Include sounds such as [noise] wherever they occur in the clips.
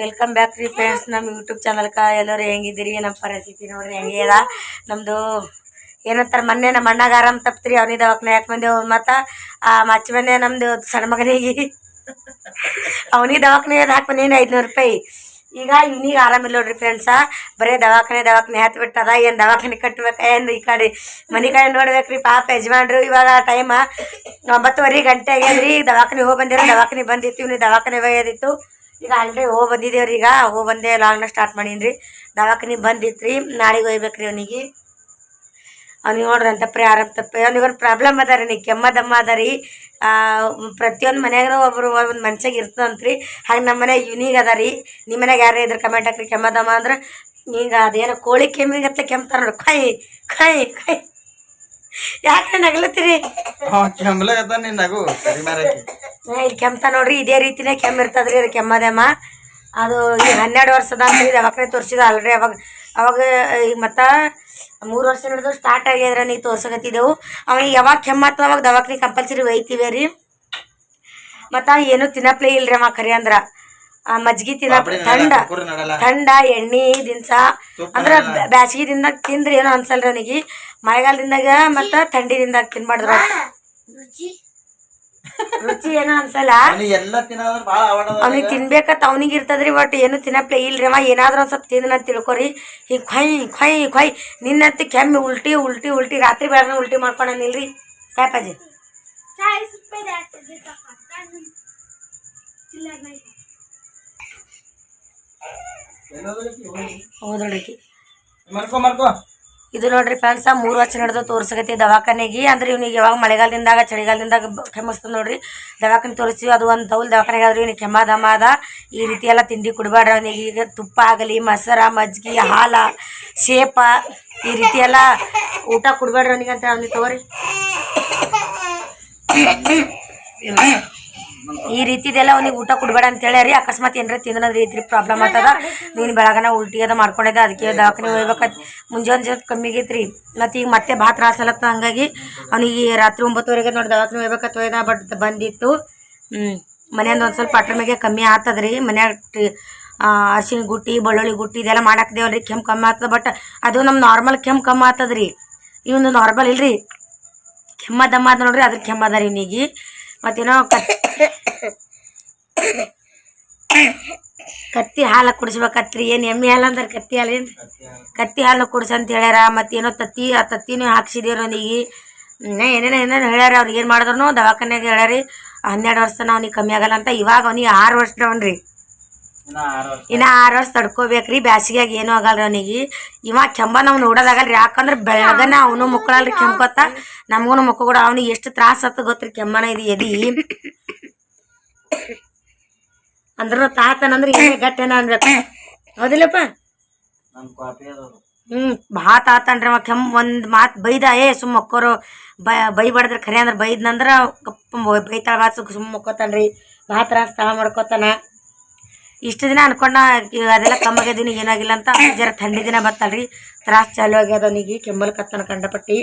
Welcome back ರೀ friends ನಮ್ಮ YouTube ಚಾನಲ್ಕ ಎಲ್ಲರೂ ಹೆಂಗಿದ್ದೀರಿ? ನಮ್ಮ ಪರಿಸ್ಥಿತಿ ನೋಡ್ರಿ, ಹೆಂಗೆ ಅದ ನಮ್ಮದು ಏನಂತಾರೆ, ಮೊನ್ನೆ ನಮ್ಮ ಅಣ್ಣಗೆ ಆರಾಮ್ ತಪ್ತ್ರಿ ಅವ್ನಿಗೆ ದವಾಖಾನೆ ಯಾಕೆ ಬಂದೆವು. ಮತ್ತು ಆ ಮಚ್ಚ ಮನೆ ನಮ್ಮದು ಸಣ್ಣ ಮಗನಿಗೆ. ಅವನಿ ದವಾಖಾನೆ ಹಾಕಿ ಬಂದೀನಿ ಐದುನೂರು ರೂಪಾಯಿ. ಈಗ ಇವನಿಗೆ ಆರಾಮಿಲ್ಲ ನೋಡ್ರಿ ಫ್ರೆಂಡ್ಸ ಬರೀ ದವಾಖಾನೆ ದವಾಖಾನೆ, ಹತ್ತು ಬಿಟ್ಟದ ಏನು ದವಾಖಾನೆ ಕಟ್ಬೇಕು? ಏನು ಈ ಕಡೆ ಮನೆ ಕಡೆ ನೋಡ್ಬೇಕ್ರಿ ಪಾಪ ಯಜಮಾನ್ರು. ಇವಾಗ ಟೈಮ ಒಂಬತ್ತುವರೆ ಗಂಟೆ ಆಗ್ಯಾದ್ರಿ. ದವಾಖಾನೆ ಹೋಗಿ ಬಂದಿರೋ ದವಾಖಾನೆ ಬಂದಿತ್ತು ಇವ್ನಿಗೆ ದವಾಖಾನೆ ಒಯ್ಯೋದಿತ್ತು. ಈಗ ಆಲ್ರೆಡಿ ಹೋಗಿ ಬಂದಿದ್ದೇವ್ರಿ ಈಗ. ಹೋಗಿ ಬಂದೆ ಲಾಂಗ್ನ ಸ್ಟಾರ್ಟ್ ಮಾಡೀನಿ ರೀ ದವಾಖಾನೆ ಬಂದಿತ್ತು ರೀ ನಾಳೆಗೆ ಒಯ್ಬೇಕ್ರಿ ಅವನಿಗೆ. ಅವ್ನಿಗೆ ನೋಡ್ರಿ ಅಂತ ಆರಾಮ್ ತಪ್ಪ ಅವ್ನಿಗೊಂದು ಪ್ರಾಬ್ಲಮ್ ಅದ ರೀ ನೀ ಕೆಮ್ಮದಮ್ಮ ಅದ ರೀ ಪ್ರತಿಯೊಂದು ಮನ್ಯಾಗ ಒಬ್ಬರು ಒಂದು ಮನ್ಷಿಗೆ ಇರ್ತದಂತ್ರಿ. ಹಾಗೆ ನಮ್ಮ ಮನೆ ಯುನೀಗ್ ಅದ ರೀ ನಿಮ್ಮ ಮನ್ಯಾಗ ಯಾರೇ ಇದ್ರೆ ಕಮೆಂಟ್ ಹಾಕ್ರಿ. ಕೆಮ್ಮದಮ್ಮ ಅಂದ್ರೆ ಈಗ ಅದೇನೋ ಕೋಳಿ ಕೆಮ್ಮಿಗತ್ತೆ ಕೆಮ್ತಾರ ನೋಡಿ. ಕೈ ಕೈ ಕೈ ಯಾಕೆ ನಗ್ಲತ್ತೀರಿ? ಇಲ್ಲಿ ಕೆಮ್ತ ನೋಡ್ರಿ. ಇದೇ ರೀತಿನೇ ಕೆಮ್ಮು ರೀ ಅದು ಕೆಮ್ಮದಮ್ಮ ಅದು ಹನ್ನೆರಡು ವರ್ಷದ ಅಂತ ಅವಾಗ ತೋರಿಸಿದ ಅಲ್ರಿ. ಅವಾಗ ಅವಾಗ ಈಗ ಮತ್ತು ಮೂರು ವರ್ಷ ನಡೆದು ಸ್ಟಾರ್ಟ್ ಆಗ್ಯದ್ರ ನೀ ತೋರ್ಸಕತ್ತಿದ್ದೆವು. ಅವನಿಗೆ ಯಾವಾಗ ಕೆಮ್ಮತ್ತ ಅವಾಗ ದವಾಖಾನೆ ಕಂಪಲ್ಸರಿ ಒಯ್ತೀವಿ ರೀ. ಮತ್ತು ಏನು ತಿನ್ನಪ್ಲೇ ಇಲ್ರಿ ಅವ ಖರೆ ಅಂದ್ರ. ಆ, ಮಜ್ಗಿ ತಿನ್ನ ಥಂಡ. ಥಂಡ ಎಣ್ಣೆ ದಿನ್ಸ. ಅಂದ್ರ ಬ್ಯಾಸಗಿ ಬ್ಯಾಸಿಗೆ ದಿನದಾಗ ತಿಂದ್ರೆ ಏನೋ ಅನ್ಸಲ್ರಿ ಅವನಿಗೆ. ಮಳೆಗಾಲದಿಂದಾಗ ಮತ್ತು ಥಂಡಿ ದಿನದಾಗ ತಿನ್ಬಾರ್ದ್ರ ರುಚಿ ಏನೋ ಅನ್ಸಲ್ಲ? ಅವ್ನಿಗೆ ಎಲ್ಲ ತಿನ್ನೋದ್ರ ಭಾಳ ಅವ್ನಿಗೆ ತಿನ್ಬೇಕಂತ ಅವ್ನಿಗೆ ಇರ್ತದ್ರಿ ಬಟ್ ಏನು ತಿನ್ನಪ್ಲೆ ಇಲ್ರಿ ಅವ. ಏನಾದ್ರೂ ಒಂದು ಸ್ವಲ್ಪ ತಿಂದ ತಿಳ್ಕೊರಿ. ಈ ಖೊಯ್ ಖೊಯ್ ಖೊಯ್ ನಿನ್ನತ್ತಿ ಕೆಮ್ಮಿ ಉಲ್ಟಿ ಉಲ್ಟಿ ಉಲ್ಟಿ. ರಾತ್ರಿ ಬೆಳಗ್ಗೆ ಉಲ್ಟಿ ಮಾಡ್ಕೊಂಡನಿಲ್ರಿ ಕಾಯಪಾಜಿ ಹೌದೊಳಕಿ ಮರ್ಕೋ ಮರ್ಕೋ ಇದು ನೋಡ್ರಿ ಫ್ರೆಂಡ್ಸ ಮೂರು ವರ್ಷ ನಡೆದು ತೋರ್ಸಕತ್ತಿ ದವಾಖಾನೆಗೆ. ಅಂದ್ರೆ ಇವ್ನಿಗೆ ಯಾವಾಗ ಮಳೆಗಾಲದಿಂದಾಗ, ಚಳಿಗಾಲದಿಂದಾಗ ಕೆಮ್ಮಿಸ್ತದೆ ನೋಡ್ರಿ. ದವಾಖಾನೆ ತೋರಿಸಿ ಅದು ಒಂದು ತೌಲ್ ದವಾಖಾನೆಗೆ ಆದ್ರೆ ಇವ್ನಿಗೆ ಕೆಮ್ಮ, ದಮ ಅದ ಈ ರೀತಿ ಎಲ್ಲ ತಿಂಡಿ ಕುಡಬೇಡ್ರಿ ಅವನಿಗೆ. ಈಗ ತುಪ್ಪ ಆಗಲಿ, ಮೊಸರ ಮಜ್ಜಿಗೆ ಹಾಲ, ಶೇಪ, ಈ ರೀತಿ ಎಲ್ಲ ಊಟ ಕೊಡಬೇಡ್ರಿ ಅವನಿಗೆ ಅಂತ ಅವನಿಗೆ ತಗೋರಿ. [coughs] ಈ ರೀತಿದೆಲ್ಲ ಅವ್ನಿಗೆ ಊಟ ಕೊಡ್ಬೇಡ ಅಂತ ಹೇಳ್ಯಾರಿ ಅಕಸ್ಮಾತ್ ಏನಾರ ತಿಂದ್ರ ರೀತಿ ಪ್ರಾಬ್ಲಮ್ ಆಗ್ತದ. ನೀನು ಬೆಳಗನ ಉಲ್ಟಿ ಅದ ಮಾಡ್ಕೊಂಡಿದ್ದೆ ಅದಕ್ಕೆ ದವಾಖಾನೆ ಹೋಗ್ಬೇಕತ್. ಮುಂಜಾನೆ ಜೊತೆ ಕಮ್ಮಿ ಆಗೈತ್ರಿ. ಮತ್ತು ಈಗ ಮತ್ತೆ ಭಾಳ ತ್ರಾಸ ಅಲ್ಲತ್ತ ಹಂಗಾಗಿ ಅವನಿಗೆ ರಾತ್ರಿ ಒಂಬತ್ತುವರೆಗೆ ನೋಡಿ ದವಾಖಾನೆ ಹೋಗ್ಬೇಕತ್ ಹೋಯ್ದ ಬಟ್ ಬಂದಿತ್ತು. ಮನೆಯಿಂದ ಒಂದು ಸ್ವಲ್ಪ ಅಟ್ರ ಮೇಲೆ ಕಮ್ಮಿ ಆತದ್ರಿ. ಮನ್ಯಾಗ ಅರ್ಶಿನ ಗುಟ್ಟಿ, ಬೆಳ್ಳುಳ್ಳಿ ಗುಟ್ಟಿ ಇದೆಲ್ಲ ಮಾಡಾಕ್ದೇವಲ್ರಿ ಕೆಮ್ಮು ಕಮ್ಮಿ ಆಗ್ತದ ಬಟ್ ಅದು ನಮ್ಮ ನಾರ್ಮಲ್ ಕೆಮ್ಮು ಕಮ್ಮಿ ಆಗ್ತದ್ರಿ ಇವನು ನಾರ್ಮಲ್ ಇಲ್ರಿ. ಕೆಮ್ಮ ದಮ್ಮ ಅದ ನೋಡ್ರಿ, ಅದ್ರ ಕೆಮ್ಮ ಅದ ರೀ ಇವನಿಗೆ ಮತ್ತೇನೋ ಕತ್ತಿ ಹಾಲು ಕುಡಿಸ್ಬೇಕತ್ರಿ ಏನು ಎಮ್ಮೆ ಹಾಲು ಅಂದ್ರೆ ಕತ್ತಿ ಹಾಲು ಏನು ಕತ್ತಿ ಹಾಲು. ಕುಡ್ಸ ಅಂತ ಹೇಳ್ಯಾರ. ಮತ್ತೇನೋ ತತ್ತಿ ಆ ತತ್ತಿನೂ ಹಾಕ್ಸಿದೇವ್ರ ಅವನಿಗೆ. ಏನೇನ ಏನೇನೋ ಏನೇನೋ ಹೇಳ್ಯಾರ ಅವ್ರಿಗೆ. ಏನು ಮಾಡಿದ್ರು ದವಾಖಾನೆಗೆ ಹೇಳ್ಯಾರಿ ಹನ್ನೆರಡು ವರ್ಷ ಅವ್ನಿಗೆ ಕಮ್ಮಿ ಆಗಲ್ಲ ಅಂತ. ಇವಾಗ ಅವ್ನಿಗೆ ಆರು ವರ್ಷದವನ್ರಿ ಇನ್ನ ಆರು ವರ್ಷ ತಡ್ಕೋಬೇಕ್ರಿ ಬ್ಯಾಸಿಗ್ಯಾಗ ಏನು ಆಗಲ್ರಿ ಅವನಿಗೆ. ಇವ ಕೆಂಬ ನಾವು ನೋಡೋದಾಗಲ್ರಿ ಯಾಕಂದ್ರೆ ಬೆಳಗನ ಅವನು ಮುಕ್ಕಳಲ್ರಿ ಕೆಂಪತ್ತ ನಮಗೂ ಮುಕ್ಕ ಕೂಡ ಅವ್ನಿಗೆ ಎಷ್ಟು ತ್ರಾಸ ಆತ ಗೊತ್ತ್ರಿ ಕೆಮ್ಮನ ಇದು ಎದಿ. ಅಂದ್ರ ತಾತನಂದ್ರೆ ಏನೇ ಗಟ್ಟೆನ ಅನ್ಬೇಕು. ಹೌದಿಲ್ಲಪ್ಪ? ಕಾಪಿ ಹ್ಮ್ ಬಾ ತಾತನ್ರಿ ಅವ. ಕೆಮ್ಮ ಒಂದ್ ಮಾತ್ ಬೈದ ಏ ಸುಮ್ ಮಕ್ಕೋರು ಬೈ ಬೈಬಾರ್ದ್ರಿ ಖರೆ ಅಂದ್ರೆ ಬೈದ್ನಂದ್ರ ಗಪ್ಪ ಬೈತಾಳ ಮಾತು ಸುಮ್ಮ ಮಕ್ಕೋತಾನ್ರಿ. ಭಾಳ ತ್ರಾಸ ತಳ ಮಾಡ್ಕೋತಾನ. ಇಷ್ಟು ದಿನ ಅನ್ಕೊಂಡ, ಅದೆಲ್ಲ ಕಮ್ಮಾಗ್ಯದಿನ ಏನಾಗಿಲ್ಲ ಅಂತ. ಜರ ಥಂಡಿ ದಿನ ಬತ್ತಲ್ರಿ. ತ್ರಾಸ ಚಾಲು ಆಗ್ಯದ ಅವನಿಗೆ, ಕೆಮ್ಮಲ್ ಕತ್ತನ ಕಂಡಪಟ್ಟಿ.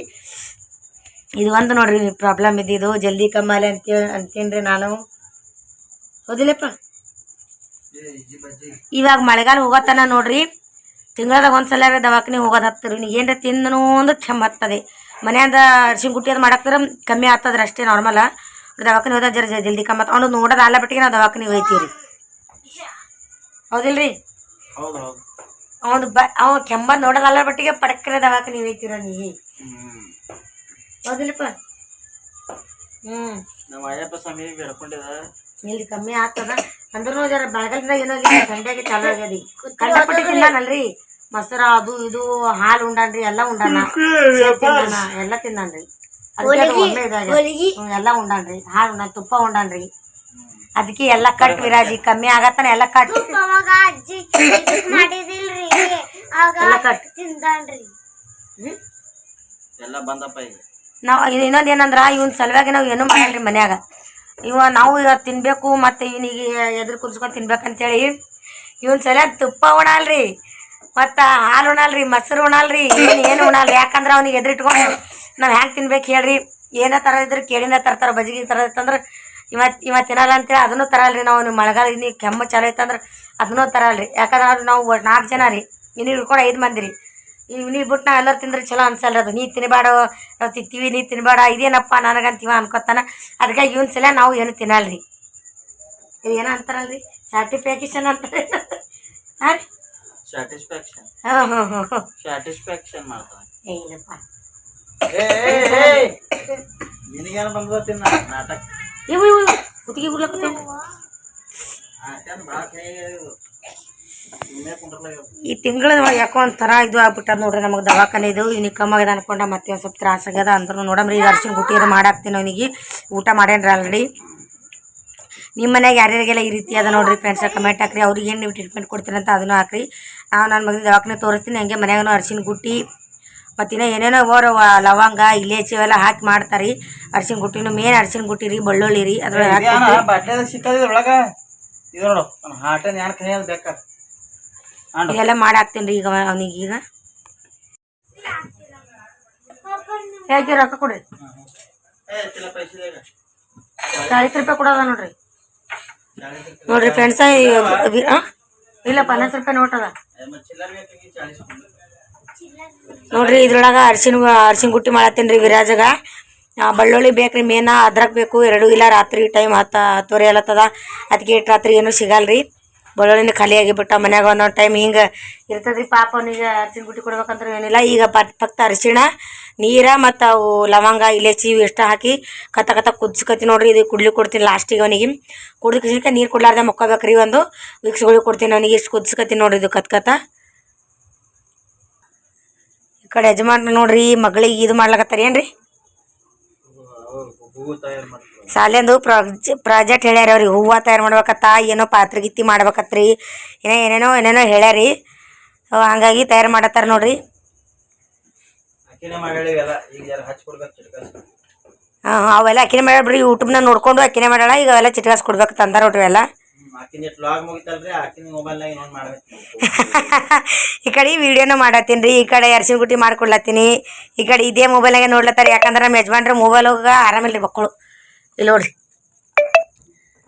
ಇದು ಒಂದು ನೋಡ್ರಿ ಪ್ರಾಬ್ಲಮ್ ಇದ್ದಿದ್ದು ಜಲ್ದಿ ಕಮ್ಮಾಲೆ ಅಂತ ಅಂತೀನ್ರಿ ನಾನು. ಹೌದಿಲ್ಲಪ್ಪ? ಇವಾಗ ಮಳೆಗಾಲ ಹೋಗತ್ತನ ನೋಡ್ರಿ. ತಿಂಗಳದಾಗ ಒಂದ್ಸಲ ದವಾಖಾನೆ ಹೋಗೋದು ಹತ್ತರಿ ನೀವು ಏನ್ರ ತಿಂದನು ಅಂದ್ರೆ ಕೆಮ್ಮ ಹತ್ತದೆ. ಮನೆಯಿಂದ ಅರ್ಶಿನ ಗುಟ್ಟಿ ಅದು ಮಾಡಾಕ್ತಾರ ಕಮ್ಮಿ ಆಗ್ತದ್ರಿ ಅಷ್ಟೇ ನಾರ್ಮಲ ದವಾಖಾನೆ ಹೋದ ಜರ ಜಲ್ದಿ ಕಮ್ಮತ್ತ ಅವ್ನು ನೋಡೋದು ಆಲ ಬಿಟ್ಟಿಗೆ ನಾವು ದವಾಖಾನೆ ಹೋಯ್ತೀವಿ ರೀ ಹೌದಿಲ್ರಿ? ಹೌದು ಹೌದು. ಅವನು ಬ ಅವ ಕೆಂಬ ನೋಡೋದಲ್ಲ ಬಟ್ಟಿಗೆ ಪಡಕ್ರೆ ದವಾಕ ನೀವ್ ಐತಿರ ನೀ. ಹ್ಮ್. ಹೌದಿಲ್ಲಪ್ಪ? ಹ್ಞೂ ನಮ್ಮ ಅಯ್ಯಪ್ಪ ಸ್ವಾಮಿ ಬೇಡ್ಕೊಂಡಿದ ಇಲ್ಲಿ ಕಮ್ಮಿ ಆಗ್ತದ? ಅಂದ್ರೂ ಜರ ಬೆಳಗಾಲದಾಗ ಏನೋ ಸಂಡೆಗೆ ಚಾಲು ಆಗ್ಯದಿ. ಕಂಡಪಟ್ಟಿ ತಿಂದಾನಲ್ರಿ ಮೊಸರ ಅದು ಇದು ಹಾಲು ಉಂಡಾನ್ರಿ ಎಲ್ಲ ಉಂಡಾನ. ಎಲ್ಲಾ ತಿಂದಾನ್ರಿ. ಅದಕ್ಕೆ ಒಮ್ಮೆ. ಎಲ್ಲ ಉಂಡಾನ್ರಿ. ಹಾಲು ಉಂಡಾನ್ ತುಪ್ಪ ಉಂಡಾನ್ರಿ. ಅದಕ್ಕೆ ಎಲ್ಲ ಕಟ್ ವಿರಾಜಿ ಕಮ್ಮಿ ಆಗತ್ತಾನ ಎಲ್ಲ ಕಟ್. ಅವಾಗ ಅಜ್ಜಿ ಇದಕ್ ಮಾಡಿದಿಲ್ರಿ. ಆಗ ಎಲ್ಲ ಕಟ್. ತಿಂದಾನ್ರಿ ಹ್ಮ್? ಎಲ್ಲ ಬಂದಪ್ಪ ಈಗ. ನಾವು ಇನ್ನೊಂದು ಏನಂದ್ರ ಇವನ್ ಸಲುವಾಗಿ ನಾವು ಏನು ಮಾಡಲ್ರಿ ಮನ್ಯಾಗ. ಇವ ನಾವು ಈಗ ತಿನ್ಬೇಕು ಮತ್ತೆ ಇವನಿಗೆ ಎದುರು ಕುರ್ಸ್ಕೊಂಡು ತಿನ್ಬೇಕಂತೇಳಿ. ಇವನ್ ಸಲುವಾಗಿ ತುಪ್ಪ ಉಣಲ್ರಿ ಮತ್ತು ಹಾಲು ಉಣಲ್ರಿ ಮೊಸರು ಉಣಲ್ರಿ ಏನು ಏನು ಉಣಲ್ರಿ ಯಾಕಂದ್ರೆ ಅವ್ನಿಗೆ ಎದುರಿಟ್ಕೊಂಡು ನಾವು ಹ್ಯಾಂಗೆ ತಿನ್ಬೇಕು ಹೇಳ್ರಿ. ಏನೇ ತರ ಇದ್ರೆ ಕೇಳಿನ ತರ್ತಾರೆ ಬಜಿಗೆ ಥರ ಇತ್ತಂದ್ರೆ ಇವತ್ತು ಇವತ್ತು ತಿನ್ನಲ್ಲ ಅಂತೇಳಿ ಅದನ್ನು ತರಲ್ರಿ ನಾವು ನೀವು ಮಳೆಗಾಲ ಇನ್ನು ಕೆಮ್ಮು ಚಾಲು ಐತಂದ್ರೆ ಅದನ್ನೂ ತರಲ್ರಿ. ಯಾಕಂದ್ರೆ ನಾವು ನಾಲ್ಕು ಜನ ರೀ. ಇನ್ನು ಹಿಡ್ಕೊಂಡು ಐದು ಮಂದಿ ರೀ. ಇವು ನೀವು ಬಿಟ್ಟು ನಾವು ಎಲ್ಲರೂ ತಿಂದ್ರೆ ಚಲೋ ಅನ್ಸಲ್ಲ ಅದು. ನೀ ತಿನ್ನಬೇಡ ನಾವು ತಿಂತೀವಿ ನೀ ತಿನ್ನಬೇಡ ಇದೇನಪ್ಪ ನನಗಂತೀವ ಅನ್ಕೋತಾನ. ಅದಕ್ಕೆ ಇವನ್ ಸಲ ನಾವು ಏನು ತಿನ್ನಲ್ರಿ. ಇದು ಏನೋ ಅಂತಾರಲ್ರಿ? ಸರ್ಟಿಫಿಕೇಶನ್ ಅಂತಾರೆ. [laughs] ಹಾಂ ರೀ? ಸ್ಯಾಟಿಸ್ಫ್ಯಾಕ್ಷನ್ ಹಾಂ ಸ್ಯಾಟಿಸ್ಫ್ಯಾಕ್ಷನ್ ಮಾಡ್ತಾನೆ. ಏ ಇಲ್ಲಪ್ಪ. ನಿನಗೇನು ಬಂದದ ತಿನ್ನ? ನಾಟಕ. ಕುತ್ತಿಗೆ ಈ ತಿಂಗಳ ಯಾಕೋ ಒಂಥರ ಇದು ಆಗ್ಬಿಟ್ಟದ ನೋಡ್ರಿ, ನಮಗೆ ದವಾಖಾನೆ ಇದು ಇವ್ನಿಗೆ ಕಮ್ಮಿ ಆಗ್ಯದ ಅನ್ಕೊಂಡ, ಮತ್ತೆ ಒಂದು ಸ್ವಲ್ಪ ತ್ರಾಸ ಆಗ್ಯದ ಅಂದ್ರೂ ನೋಡಮ್ರಿ ಈಗ ಅರ್ಶಿನ ಗುಟ್ಟಿ ಅದು ಮಾಡಾಕ್ತೀನಿ ಅವನಿಗೆ. ಊಟ ಮಾಡ್ಯಾನ್ರಿ ಆಲ್ರೆಡಿ ನಿಮ್ಮ ಮನ್ಯಾಗ ಯಾರ್ಯಾರಿಗೆಲ್ಲ ಈ ರೀತಿ ಅದ ನೋಡ್ರಿ ಫ್ರೆಂಡ್ಸ್ ಕಮೆಂಟ್ ಹಾಕ್ರಿ, ಅವ್ರಿಗೆ ಏನು ನೀವು ಟ್ರೀಟ್ಮೆಂಟ್ ಕೊಡ್ತೀರಂತ ಅದನ್ನು ಹಾಕ್ರಿ. ನಾವು ನನ್ನ ಮಗನ ದವಾಖಾನೆ ತೋರಿಸ್ತೀನಿ, ಹಂಗೆ ಮನೆಯಾಗೂ ಅರ್ಶಿನ ಗುಟ್ಟಿ ಮತ್ತು ಇನ್ನೂ ಏನೇನೋ ಓರ ಲವಂಗ ಇಲೇಚಿ ಅವೆಲ್ಲ ಹಾಕಿ ಮಾಡ್ತಾರೆ. ಅರ್ಶಿನ ಗುಟ್ಟಿನೂ ಮೇನ್ ಅರ್ಶಿನ ಗುಟ್ಟಿ ರೀ ಬೆಳ್ಳುಳ್ಳಿ ರೀ ಅದ್ರೊಳಗೆ ಹಾಕಿ ಬಾಟ್ಲಿಯಾಗ ಸಿಕ್ಕದ ಇದ್ರೊಳಗ? ಇದು ನೋಡು ನನ್ನ ಹಾಟನ್ ಯಾನ್ ಕೈ ಅದು ಬೇಕಾ? ಆಂಡು. ಇದೆಲ್ಲ ಮಾಡಾಕ್ತೀನಿ ರೀ ಈಗ ಅವನಿಗೆ ಈಗ. ಹೇಗೆ ರೊಕ್ಕ ಕೊಡ್ರಿ ಚಾಳಿಸ್ ರೂಪಾಯಿ ಕೊಡೋದ ನೋಡ್ರಿ. ನೋಡ್ರಿ ಫ್ರೆಂಡ್ಸ ಇಲ್ಲ ಪನ್ನಾಸ್ ರೂಪಾಯಿ ನೋಟ್ ಅದ. ನೋಡ್ರಿ, ಇದ್ರೊಳಗ ಅರ್ಶಿನ ಅರ್ಶಿನ ಗುಟ್ಟಿ ಮಾಡತ್ತೀನಿ ವಿರಾಜಗ. ಬಳ್ಳುಳ್ಳಿ ಬೇಕ್ರಿ, ಮೇನ ಅದ್ರಕ್ ಬೇಕು, ಎರಡು ಇಲ್ಲ ರಾತ್ರಿ ಟೈಮ್ ಹತ್ತು, ಹತ್ತುವರೆ ಎಲ್ಲತ್ತದ. ಅದಕ್ಕೆ ಇಟ್ಟು ರಾತ್ರಿ ಏನು ಸಿಗಲ್ರಿ. ಬೆಳ್ಳುಳ್ಳಿನ ಖಾಲಿ ಆಗಿಬಿಟ್ಟ ಮನ್ಯಾಗ ಒಂದೊಂದು ಟೈಮ್ ಹಿಂಗೆ ಇರ್ತದ್ರಿ ಪಾಪ ಅವನಿಗೆ ಅರ್ಶಿನ ಗುಟ್ಟಿ ಕೊಡ್ಬೇಕಂದ್ರೆ ಏನಿಲ್ಲ. ಈಗ ಪಕ್ತ ಅರ್ಶಿಣ, ನೀರ ಮತ್ತು ಅವು ಲವಂಗ, ಇಲೆಚಿ ಎಷ್ಟು ಹಾಕಿ ಕತ್ತ ಕತ್ತ ಕುದಿಸ್ಕತಿ ನೋಡ್ರಿ, ಇದು ಕುಡ್ಲಿ ಕೊಡ್ತೀನಿ ಲಾಸ್ಟಿಗೆ ಅವನಿಗೆ. ಕುಡ್ಲಿಕ್ಕೆ ನೀರು ಕೊಡ್ಲಾರ್ದೆ ಮಕ್ಕೋಬೇಕ್ರಿ ಒಂದು. ವಿಕ್ಸ್ಗಳಿಗೆ ಕೊಡ್ತೀನಿ ಅವನಿಗೆ, ಇಷ್ಟು ಕುದಿಸ್ಕತೀನಿ ನೋಡ್ರಿ ಇದು ಕತ್ ಕತ್ತ ಕಡೆ ಯಜಮಾನ್ರು ನೋಡ್ರಿ ಮಗಳಿಗೆ ಇದು ಮಾಡ್ಲಕತ್ತಾರ ಏನ್ರಿ? ಸಾಲೆಂದು ಪ್ರಾಜೆ ಪ್ರಾಜೆಕ್ಟ್ ಹೇಳ್ಯಾರ ಅವ್ರಿಗೆ ಹೂವು ತಯಾರು ಮಾಡ್ಬೇಕತ್ತ ಏನೋ ಪಾತ್ರಗಿತ್ತಿ ಮಾಡ್ಬೇಕತ್ರಿ ಏನೋ ಏನೇನೋ ಏನೇನೋ ಹೇಳ್ಯಾರಿ. ಹಂಗಾಗಿ ತಯಾರು ಮಾಡತ್ತಾರ ನೋಡ್ರಿ. ಹಾಂ ಅವೆಲ್ಲ ಅಕ್ಕಿನೇ ಮಾಡ್ಯಾಳ ಬಿಡ್ರಿ ಯೂಟ್ಯೂಬ್ನಾಗ ನೋಡ್ಕೊಂಡು ಅಕ್ಕಿನೇ ಮಾಡ್ಯಾಳ ಈಗ ಅವೆಲ್ಲ ಚಿಟ್ಕಾಸ್ ಕೊಡ್ಬೇಕು ತಂದಾರ ನೋಡ್ರಿ ಎಲ್ಲ [laughs] ಈ ಕಡೆ ವಿಡಿಯೋನು ಮಾಡತ್ತೀನಿ ರೀ ಈ ಕಡೆ ಅರ್ಶಿನ ಗುಟ್ಟಿ ಮಾಡ್ಕೊಡ್ಲತ್ತೀನಿ ಈ ಕಡೆ ಇದೇ ಮೊಬೈಲ್ನಾಗೆ ನೋಡ್ಲತ್ತಾರ ಯಾಕಂದ್ರೆ ನಮ್ಮ ಯಜಮಾನ್ರ ಮೊಬೈಲ್ ಹೋಗ ಆರಾಮಿಲ್ಲ ರೀ ಮಕ್ಕಳು. ಇಲ್ಲಿ ನೋಡ್ರಿ.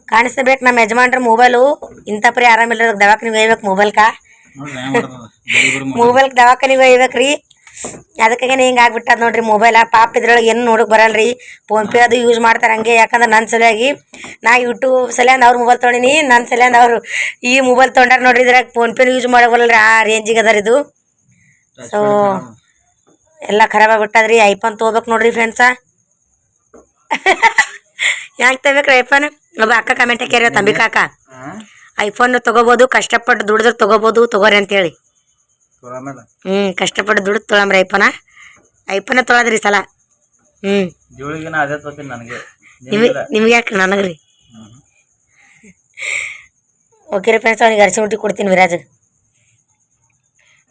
ಕಾಣಿಸ್ಬೇಕು ನಮ್ಮ ಯಜಮಾನ್ರ ಮೊಬೈಲು ಇಂಥ ಪರಿ ಆರಾಮಿಲ್ಲ ದವಾಖಾನಿಗೆ ಒಯ್ಬೇಕು ಮೊಬೈಲ್ಕ ಮೊಬೈಲ್ಗೆ ದವಾಖಾನಿಗೆ ಒಯ್ಬೇಕ್ರಿ ಅದಕ್ಕಾಗೆ ಹಿಂಗೆ ಆಗ್ಬಿಟ್ಟದ ನೋಡ್ರಿ ಮೊಬೈಲ ಪಾಪ ಇದ್ರೊಳಗೆ ಏನು ನೋಡಕ್ ಬರಲ್ರಿ. ಫೋನ್ ಪೇ ಅದು ಯೂಸ್ ಮಾಡ್ತಾರೆ ಹಂಗೆ. ಯಾಕಂದ್ರೆ ನನ್ನ ಸಲುವಾಗಿ ನಾ ಯೂಟ್ಯೂಬ್ ಸಲಿಂದ ಅವ್ರ ಮೊಬೈಲ್ ತೊಗೊಂಡಿನಿ. ನನ್ನ ಸಲಿಂದ ಅವರು ಈ ಮೊಬೈಲ್ ತೊಗೊಂಡಾರ ನೋಡ್ರಿ ಇದ್ರಾಗ ಫೋನ್ ಪೇನು ಯೂಸ್ ಮಾಡಕ್ ಬರಲ್ರಿ. ಆ ರೇಂಜಿಗೆ ಅದಾರ ಇದು. ಸೊ ಎಲ್ಲ ಖರಾಬ್ ಆಗ್ಬಿಟ್ಟದ್ರಿ. ಐಫೋನ್ ತೊಗೋಬೇಕು ನೋಡ್ರಿ ಫ್ರೆಂಡ್ಸ [laughs] ಯಾಕೆ ತಗೋಬೇಕ್ರಿ ಐಫೋನ್ ಒಬ್ಬ ಅಕ್ಕ ಕಮೆಂಟ್ ಹಾಕ್ಯಾರ ತಂಬಿ ಕಾಕ. ಐಫೋನ್ ತಗೋಬೋದು ಕಷ್ಟಪಟ್ಟು ದುಡಿದ್ರೆ ತಗೋಬೋದು ತಗೋರಿ ಅಂತೇಳಿ. ಹ್ಞೂ ಕಷ್ಟಪಟ್ಟು ದುಡ್ಡು ತೊಳಂಬ್ರಿ ಐಪನ ಐಪನ ತೊಳದ್ರಿ ಸಲ. ಹ್ಮ್. ಜೋಳಿಗಿನ ಅದೇ ತೋತೀನಿ ನನಗೆ. ನಿಮಗೆ ಯಾಕೆ ನನಗೆ ರೀ ಓಕೆ ರೀ ಫ್ರೆಂಡ್ಸ್ ಅವ್ನಿಗೆ ಅರಿಸಿ ಮುಟ್ಟಿ ಕೊಡ್ತೀನಿ ವಿರಾಜ್.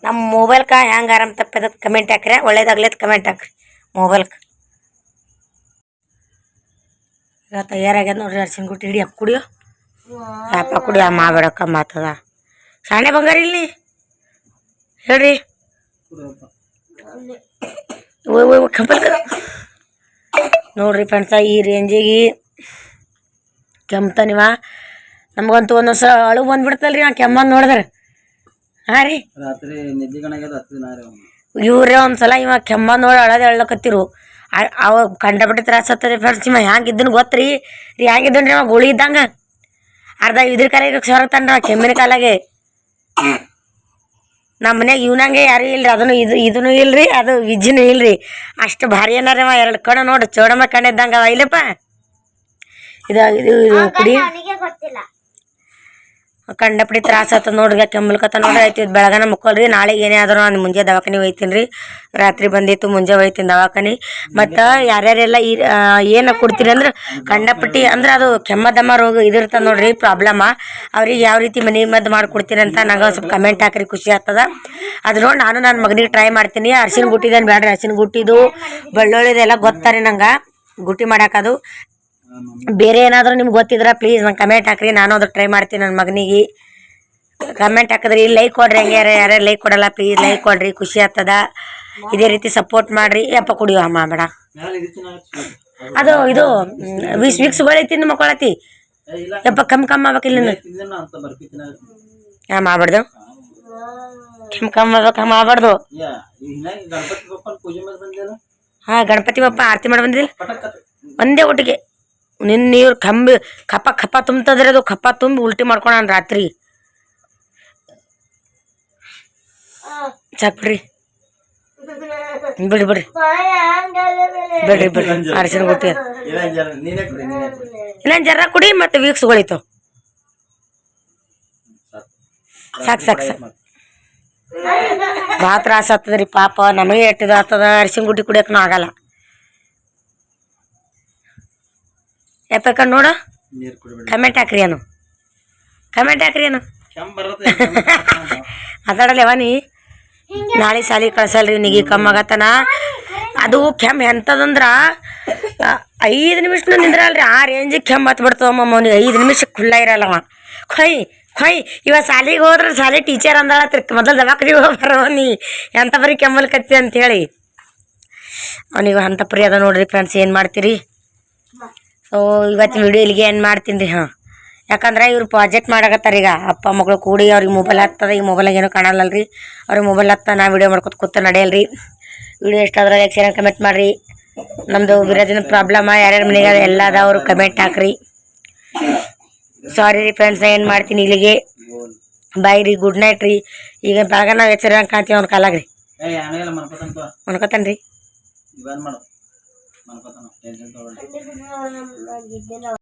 ನಮ್ಮ ಮೊಬೈಲ್ಕ ಹೆಂಗೆ ಆರಾಮ್ ತಪ್ಪದ ಕಮೆಂಟ್ ಹಾಕ್ರಿ. ಒಳ್ಳೇದಾಗ್ಲತ್ ಕಮೆಂಟ್ ಹಾಕ್ರಿ. ಮೊಬೈಲ್ಕ ಈಗ ತಯಾರಾಗ್ಯದ ನೋಡ್ರಿ ಅರ್ಶಿನ ಗುಟ್ಟಿ ಹಿಡಿ ಅಪ್ಪ ಕುಡಿಯೋ. ಅಪ್ಪ ಕುಡಿಯೋ ಮಾಬೇಡಕ್ಕ ಮಾತದ. ಶಾಣೆ ಬಂಗಾರ ಇಲ್ಲಿ. ಹೇಳ್ರಿ. ನೋಡ್ರಿ ಫ್ರೆಂಡ್ಸ ಈ ರೇಂಜಿಗೆ ಕೆಮ್ತಾನಿವ ನಮಗಂತೂ ಒಂದೊಂದು ಸಲ ಅಳು ಬಂದ್ಬಿಡ್ತಲ್ರಿ ನಾ ಕೆಮ್ಮಂದು ನೋಡಿದ್ರೆ. ಹಾಂ ರೀ. ಇವ್ರೇ ಒಂದು ಸಲ ಇವ ಕೆಮ್ಮಂದು ನೋಡಿ ಅಳದೆ ಅಳ್ಳಕತ್ತಿರು ಆ- ಅವ ಕಂಡಪಟ್ಟಿ ತ್ರಾಸ ಹತ್ತದ ಫ್ರೆಂಡ್ಸ್ ಇವ ಹ್ಯಾಂಗಿದ್ದನು ಗೊತ್ತ್ರಿ. ರೀ ಹ್ಯಾಂಗಿದ್ದನ್ರಿ ಅವ ಗುಳಿ ಇದ್ದಂಗೆ. ಅರ್ಧ ಇದ್ರ ಕಾಲಿಗೆ ಸೊರತಾನ ಕೆಮ್ಮಿನ ಕಾಲಾಗೆ. ನಮ್ಮ ಮನ್ಯಾಗ ಇವ್ನಂಗೆ ಯಾರು ಇಲ್ರಿ ಅದನ್ನು ಇದು ಇದನ್ನು ಇಲ್ರಿ ಅದು ವಿಜ್ಜಿನೂ ಇಲ್ರಿ. ಅಷ್ಟು ಭಾರಿ ಏನಾರ ಅವ ಎರಡು ಕಣ್ಣು ನೋಡು ಚೋಡಮ್ಮ ಕಣ್ಣಿದ್ದಂಗೆ ಅವ ಇಲ್ಲಪ್ಪ. ಇದು ಇದು ಇದು ಕುಡಿ. ಗೊತ್ತಿಲ್ಲ. ಕಂಡಪಡಿ ತ್ರಾಸ ಆಯ್ತದ ನೋಡ್ರಿ ಕೆಮ್ಮಲ್ಕತ್ತ ನೋಡ್ರಿ, ಆಯ್ತು ಇದು ಬೆಳಗನ ಮುಕ್ಕೊಲ್ರಿ. ನಾಳೆಗೆ ಏನೇ ಆದರೂ ನಾನು ಮುಂಜೆ ದವಾಖಾನೆ ಒಯ್ತೀನಿ ರಾತ್ರಿ ಬಂದಿತ್ತು ಮುಂಜೆ ಒಯ್ತೀನಿ ದವಾಖಾನೆ. ಮತ್ತು ಯಾರ್ಯಾರೆಲ್ಲ ಈ ಏನು ಕೊಡ್ತೀರಿ ಅಂದ್ರೆ, ಕಂಡಪಟ್ಟಿ ಅಂದ್ರೆ ಅದು ಕೆಮ್ಮದಮ್ಮ ರೋಗ ಇದಿರ್ತದೆ ನೋಡ್ರಿ ಪ್ರಾಬ್ಲಮ್ಮ ಅವ್ರಿಗೆ ಯಾವ ರೀತಿ ಮನೆ ಮದ್ದು ಮಾಡಿಕೊಡ್ತೀನಿ ಅಂತ ನಂಗೆ ಸ್ವಲ್ಪ ಕಮೆಂಟ್ ಹಾಕ್ರಿ, ಖುಷಿ ಆಗ್ತದ. ಅದು ನೋಡಿ ನಾನು ನನ್ನ ಮಗನಿಗೆ ಟ್ರೈ ಮಾಡ್ತೀನಿ. ಅರ್ಶಿನ ಗುಟ್ಟಿದೇನು ಬೇಡ್ರಿ ಅರ್ಶಿನ ಗುಟ್ಟಿದು ಬೆಳ್ಳುಳ್ಳಿದೆಲ್ಲ ಗೊತ್ತಾರೆ ನಂಗೆ. ಗುಟ್ಟಿ ಮಾಡಾಕದು ಬೇರೆ ಏನಾದರೂ ನಿಮ್ಗೆ ಗೊತ್ತಿದ್ರೆ ಪ್ಲೀಸ್ ನಂಗೆ ಕಮೆಂಟ್ ಹಾಕ್ರಿ. ನಾನು ಅದು ಟ್ರೈ ಮಾಡ್ತೀನಿ ನನ್ನ ಮಗನಿಗೆ. ಕಮೆಂಟ್ ಹಾಕಿದ್ರಿ ಲೈಕ್ ಕೊಡ್ರಿ ಹಂಗೆ. ಯಾರು ಯಾರು ಲೈಕ್ ಕೊಡಲ್ಲ ಪ್ಲೀಸ್ ಲೈಕ್ ಕೊಡ್ರಿ. ಖುಷಿ ಆಗ್ತದ. ಇದೇ ರೀತಿ ಸಪೋರ್ಟ್ ಮಾಡ್ರಿ. ಯಪ್ಪ ಕುಡಿಯೋ ಅಮ್ಮ, ಬೇಡ. ಅದು, ಇದು ವಿಕ್ಸ್ ವಿಕ್ಸ್ಗಳು ತಿಂದು ಮಕ್ಕಳತಿ? ಯಪ್ಪ ಕಮ್ಮಿ ಕಮ್ಮಿ ಆಗ್ಬೇಕಿಲ್ಲ ಹಾಂ ಮಾಡ್ಬಾರ್ದು? ಕಮ್ ಕಮ್ಮಿ ಆಗ್ಬೇಕು ಕಮ್ಮಿ ಮಾಡ್ಬಾರ್ದು ಹಾಂ, ಗಣಪತಿ ಬಪ್ಪ ಆರತಿ ಮಾಡಿ ಬಂದಿಲ್ಲ ಒಂದೇ ಒಟ್ಟಿಗೆ ನಿನ್ನ ನೀರು ಕಂಬಿ ಕಪ ಕಪ ತುಂಬ್ತದ್ರಿ ಅದು ಕಪ ತುಂಬಿ ಉಲ್ಟಿ ಮಾಡ್ಕೊಳ ರಾತ್ರಿ. ಸಾಕ್ ಬಿಡಿ ಬಿಡ್ರಿ ಬಿಡ್ರಿ. ಬಿಡ್ರಿ ಅರಿಶಿನ ಗೊತ್ತಿ ಇನ್ನೊಂದು ಜರ ಕುಡಿ ಮತ್ತೆ ವೀಕ್ಸ್ ಸಾಕು ಸಾಕು ಸಾಕು. ಭಾಳ ತ್ರಾಸ ಆಗ್ತದ್ರಿ ಪಾಪ. ನಮಗೆ ಎಟ್ಟಿದ ಆಗ್ತದ. ಅರಿಶಿನ ಗುಡ್ಡಿ ಕುಡಿಯಕ್ಕೂ ಆಗಲ್ಲ. ಯಾಕ ನೋಡ. ಕಮೆಂಟ್ ಹಾಕ್ರಿ ಏನು ಕಮೆಂಟ್ ಹಾಕ್ರಿ ಏನು ಮಾತಾಡಲ್ಲವ ನೀ ನಾಳೆ ಸಾಲಿ ಕಳ್ಸಲ್ರಿ ನಿಗಿ ಕಮ್ಮಾಗತ್ತನ ಅದು ಕೆಮ್ಮ ಎಂತದಂದ್ರ ಐದು ನಿಮಿಷ ನಿಂದ್ರಲ್ರಿ. ಆ ರೇಂಜಿಗೆ ಕೆಮ್ಮ ಹತ್ ಬಿಡ್ತವಮ್ಮ ಅವನಿಗೆ ಐದು ನಿಮಿಷ ಖುಲ್ಲ ಇರಲ್ಲವ ಖೊಯ್ ಖೊಯ್ ಇವ ಸಾಲಿಗೆ ಹೋದ್ರೆ ಸಾಲಿ ಟೀಚರ್ ಅಂದಳತ್ರಿ. ಮೊದಲು ದವಾಖಾನಿಗೆ ಹೋಗಿ ಬರವ ನೀ ಎಂತ ಬರೀ ಕೆಮ್ಮಲ್ ಕತ್ತಿ ಅಂತೇಳಿ. ಅವನಿಗೆ ಅಂತ ಪ್ರಿಯ ಅದ ನೋಡ್ರಿ ಫ್ರೆಂಡ್ಸ್ ಏನು ಮಾಡ್ತೀರಿ? ಸೊ ಇವತ್ತು ವಿಡಿಯೋ ಇಲ್ಲಿಗೆ ಏನು ಮಾಡ್ತೀನಿ ರೀ ಹಾಂ. ಯಾಕಂದ್ರೆ ಇವ್ರು ಪ್ರಾಜೆಕ್ಟ್ ಮಾಡಕತ್ತಾರ ಈಗ. ಅಪ್ಪ ಮಗಳು ಕೂಡಿ ಅವ್ರಿಗೆ ಮೊಬೈಲ್ ಹತ್ತದ ಈಗ ಮೊಬೈಲಾಗ ಏನೂ ಕಾಣಲ್ಲಲ್ರಿ. ಅವ್ರಿಗೆ ಮೊಬೈಲ್ ಹತ್ತ ನಾ ವಿಡಿಯೋ ಮಾಡ್ಕೊತ ಕೂತ ನಡೆಯಲ್ರಿ. ವಿಡಿಯೋ ಎಷ್ಟಾದ್ರೆ ಲೈಕ್ ಶೇರ್ ಕಮೆಂಟ್ ಮಾಡಿರಿ. ನಮ್ಮದು ವಿರೋಧಿನ ಪ್ರಾಬ್ಲಮ್ ಯಾರ್ಯಾರ ಮನೆಗೆ ಎಲ್ಲ ಅದಾವ್ರು ಕಮೆಂಟ್ ಹಾಕ್ರಿ. ಸಾರಿ ರೀ ಫ್ರೆಂಡ್ಸ್ ಏನು ಮಾಡ್ತೀನಿ ಇಲ್ಲಿಗೆ. ಬಾಯ್ ರೀ ಗುಡ್ ನೈಟ್ ರೀ. ಈಗ ಬೆಳಗ್ಗೆ ನಾವು ಎಚ್ಚರ ಕಾಣ್ತೀವಿ ಅವ್ನ ಕಾಲಾಗ್ರಿ ರೀ. ರೀ ಇವೇನ್ ಮಾಡು ಮನ್ಕೋತಾನ ಟೆನ್ಷನ್ ತಗೊಳ್ಳಿ